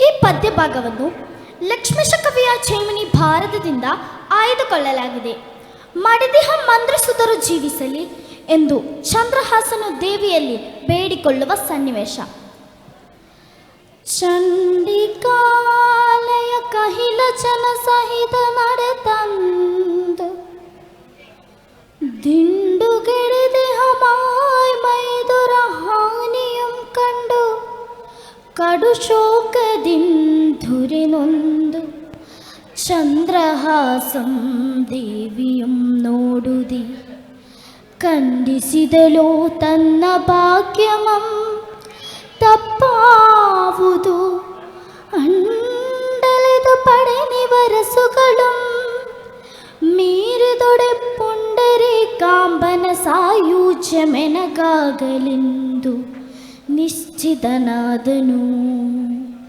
ಈ ಪದ್ಯ ಭಾಗವನ್ನು ಲಕ್ಷ್ಮೀಶ ಕವಿಯ ಚೈಮಿನಿ ಭಾರತದಿಂದ ಆಯ್ದುಕೊಳ್ಳಲಾಗಿದೆ. ಮಡದಿಹ ಮಂದ್ರಸುದರು ಜೀವಿಸಲಿ ಎಂದು ಚಂದ್ರಹಾಸನ ದೇವಿಯಲ್ಲಿ ಬೇಡಿಕೊಳ್ಳುವ ಸನ್ನಿವೇಶ. ಚಂಡಿಕಾಲಯ ಕಹಿಲ ಜನ ಸಹಿತ ನಡೆತಂದು. ದಿನ കടുശോകദിന്ധുരിനൊന്തു ചന്ദ്രഹാസം ദേവിയും നോടുതി ಖಂಡಿಸಿದಳು ತನ್ನ ಭಾಗ್ಯಮಂ ತಪ್ಪಾವುದು ಅಂಡಲೆದು ಪಡೆನಿವರಸುಗಳು ಮೀರಿದೊಡೆ ಪುಂಡರಿ ಕಾಂಬನ ಸಾಯುಜ್ಯ నిశ్చితనాథను